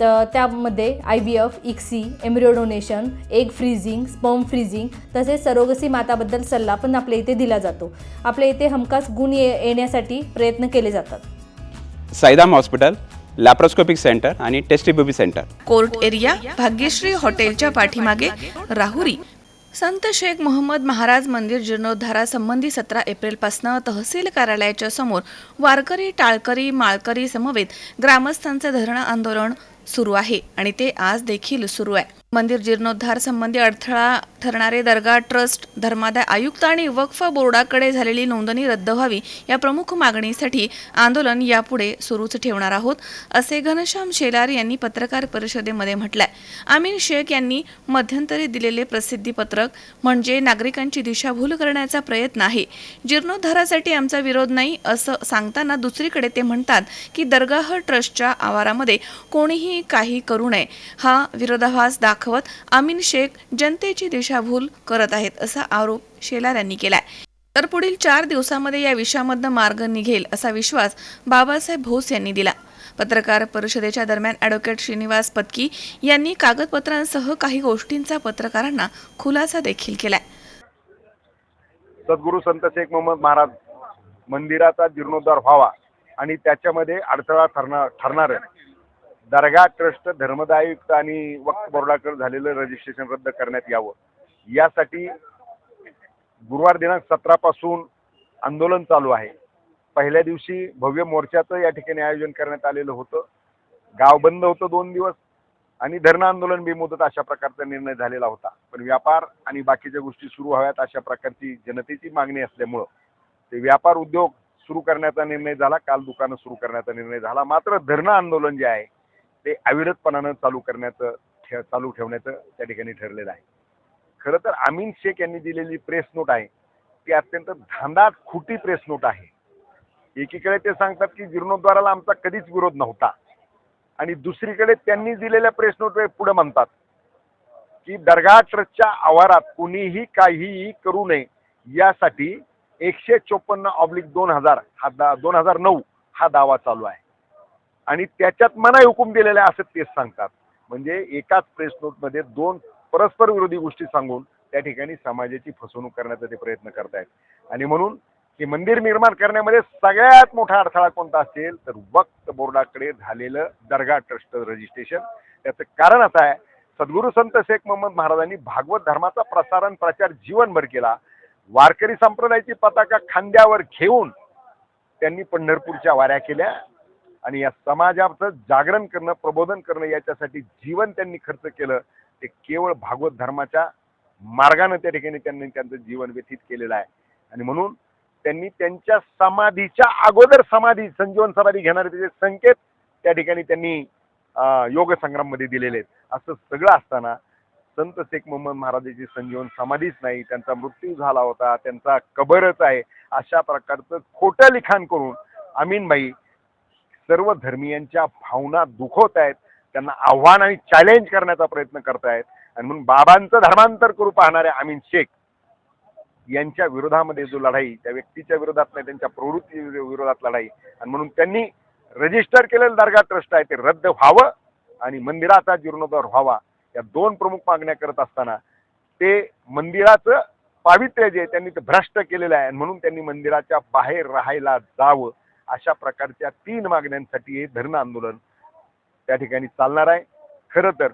तर त्यामध्ये I V F ICSI embryo donation egg freezing sperm freezing तसेच surrogacy माताबद्दल सल्ला पण आपल्या इथे दिला जातो. आपल्या इथे हमखास गुण ये येण्यासाठी प्रयत्न केले जातात. साईदाम हॉस्पिटल लॅप्रोस्कोपिक सेंटर आणि test tube baby centre. Court area Bhagyashree हॉटेलच्या पाठीमागे राहुरी. संत शेख मोहम्मद महाराज मंदिर जीर्णोद्धारासंबंधी सतरा एप्रिलपासून तहसील कार्यालयाच्या समोर वारकरी टाळकरी माळकरी समवेत ग्रामस्थांचे धरण आंदोलन सुरू आहे आणि ते आज देखील सुरू आहे. मंदिर जीर्णोद्धार संबंधी अडथळा ठरणारे दर्गा ट्रस्ट धर्मादाय आयुक्त आणि वक्फ बोर्डाकडे झालेली नोंदणी रद्द व्हावी या प्रमुख मागणीसाठी आंदोलन यापुढे सुरूच ठेवणार आहोत असे घनश्याम शेलार यांनी पत्रकार परिषदेमध्ये म्हटलंय. आमीन शेख यांनी मध्यंतरी दिलेले प्रसिद्धी पत्रक म्हणजे नागरिकांची दिशाभूल करण्याचा प्रयत्न आहे. जीर्णोद्धारासाठी आमचा विरोध नाही असं सांगताना दुसरीकडे ते म्हणतात की दर्गाह ट्रस्टच्या आवारामध्ये कोणीही काही करू नये हा विरोधाभास दाखवत आमीन शेख जनतेची दिशा दिशाभूल करत आहेत असा आरोप शेलार यांनी केलाय. तर पुढील चार दिवसामध्ये या विषयामधनं मार्ग निघेल असा विश्वास बाबासाहेब भोस यांनी दिला. पत्रकार परिषदेच्या दरम्यान ॲडव्होकेट श्रीनिवास पत्की यांनी कागदपत्रांसह काही गोष्टींचा पत्रकारांना खुलासा देखील केलाय. सद्गुरू संत शेख मोहम्मद महाराज मंदिराचा जीर्णोद्धार व्हावा आणि त्याच्यामध्ये अडथळा ठरणार ठरणार दर्गा ट्रस्ट धर्मदायुक्त आणि वक्त बोर्डाकडे झालेलं रजिस्ट्रेशन रद्द करण्यात यावं. यासाठी गुरुवार दिनांक सतरा पासून आंदोलन चालू आहे. पहिल्या दिवशी भव्य मोर्चाचं या ठिकाणी आयोजन करण्यात आलेलं होतं. गाव बंद होतं दोन दिवस आणि धरणं आंदोलन बेमुदत अशा प्रकारचा निर्णय झालेला होता. पण व्यापार आणि बाकीच्या गोष्टी सुरू व्हाव्यात अशा प्रकारची जनतेची मागणी असल्यामुळं ते व्यापार उद्योग सुरू करण्याचा निर्णय झाला. काल दुकानं सुरू करण्याचा निर्णय झाला. मात्र धरणं आंदोलन जे आहे ते अविरतपणानं चालू करण्याचं ठे चालू ठेवण्याचं त्या ठिकाणी ठरलेलं आहे. खरं तर अमीन शेख यांनी दिलेली प्रेस नोट आहे ती अत्यंत धांदाट खोटी प्रेस नोट आहे. एकीकडे ते सांगतात की जीर्णोद्वाराला आमचा कधीच विरोध नव्हता. आणि दुसरीकडे त्यांनी दिलेल्या प्रेस नोट पुढे म्हणतात की दर्गा ट्रस्टच्या आवारात कुणीही काहीही करू नये यासाठी एकशे चोपन्न ऑब्लिक दोन हजार हा दा दोन हजार नऊ हा दावा चालू आहे. आणि त्याच्यात मनाई हुकूम दिलेला आहे असं तेच सांगतात. म्हणजे एकाच प्रेस नोटमध्ये दोन परस्पर विरोधी गोष्टी सांगून त्या ठिकाणी समाजाची फसवणूक करण्याचा ते प्रयत्न करतायत. आणि म्हणून हे मंदिर निर्माण करण्यामध्ये सगळ्यात मोठा अडथळा कोणता असेल तर वक्त बोर्डाकडे झालेलं दर्गा ट्रस्ट रजिस्ट्रेशन त्याचं कारण असं आहे सद्गुरू संत शेख मोहम्मद महाराजांनी भागवत धर्माचा प्रसारण प्रचार जीवनभर केला. वारकरी संप्रदायाची पताका खांद्यावर घेऊन त्यांनी पंढरपूरच्या वाऱ्या केल्या. आणि या समाजाचं जागरण करणं प्रबोधन करणं याच्यासाठी जीवन त्यांनी खर्च केलं ते केवळ भागवत धर्माच्या मार्गानं त्या ठिकाणी त्यांनी त्यांचं जीवन व्यतीत केलेलं आहे. आणि म्हणून त्यांनी त्यांच्या समाधीच्या अगोदर समाधी संजीवन समाधी घेणारे त्याचे संकेत त्या ठिकाणी त्यांनी योग संग्राममध्ये दिलेले आहेत. असं सगळं असताना संत शेख मोहम्मद महाराजांची संजीवन समाधीच नाही त्यांचा मृत्यू झाला होता त्यांचा कबरच आहे अशा प्रकारचं खोटं लिखाण करून अमीनबाई सर्व धर्मियांच्या भावना दुखवत आहेत त्यांना आव्हान आणि चॅलेंज करण्याचा प्रयत्न करतायत आणि म्हणून बाबांचं धर्मांतर करू पाहणाऱ्या अमीन शेख यांच्या विरोधामध्ये जो लढाई त्या व्यक्तीच्या विरोधात नाही त्यांच्या प्रवृत्ती विरोधात लढाई. आणि म्हणून त्यांनी रजिस्टर केलेलं दर्गा ट्रस्ट आहे ते रद्द व्हावं आणि मंदिराचा जीर्णोद्धार व्हावा या दोन प्रमुख मागण्या करत असताना ते मंदिराचं पावित्र्य जे त्यांनी ते भ्रष्ट केलेलं आहे. आणि म्हणून त्यांनी मंदिराच्या बाहेर राहायला जावं. अशा प्रकारच्या तीन मागण्यांसाठी हे धरणं आंदोलन त्या ठिकाणी चालणार आहे. खरं तर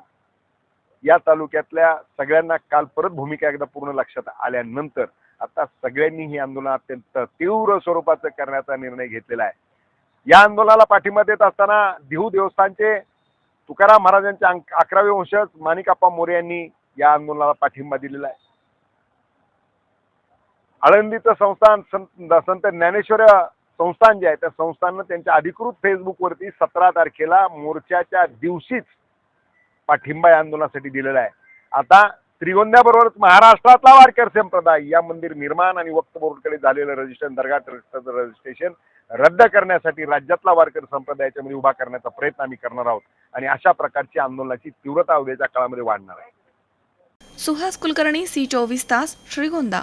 या तालुक्यातल्या सगळ्यांना काल परत भूमिका एकदा पूर्ण लक्षात आल्यानंतर आता सगळ्यांनी ही आंदोलन अत्यंत तीव्र स्वरूपाचं करण्याचा निर्णय घेतलेला आहे. या आंदोलनाला पाठिंबा देत असताना देहू देवस्थानचे तुकाराम महाराजांचे अंक- अकरावे वंशज माणिकाप्पा मोरे यांनी या आंदोलनाला पाठिंबा दिलेला आहे. आळंदीचं संस्थान संत संत ज्ञानेश्वर संस्थान जे आहे त्या संस्थांना त्यांच्या अधिकृत फेसबुकवरती सतरा तारखेला मोर्चाच्या दिवशीच पाठिंबा या आंदोलनासाठी दिलेला आहे. आता त्रिगोंद्याबरोबरच महाराष्ट्रातला वारकर संप्रदाय या मंदिर निर्माण आणि वक्त बोर्डकडे झालेलं रजिस्ट्रेशन दर्गा ट्रस्टचं रजिस्ट्रेशन रद्द करण्यासाठी राज्यातला वारकर संप्रदायाच्या मध्ये उभा करण्याचा प्रयत्न आम्ही करणार आहोत. आणि अशा प्रकारची आंदोलनाची तीव्रता उद्याच्या काळामध्ये वाढणार आहे. सुहास कुलकर्णी सी चोवीस तास श्रीगोंदा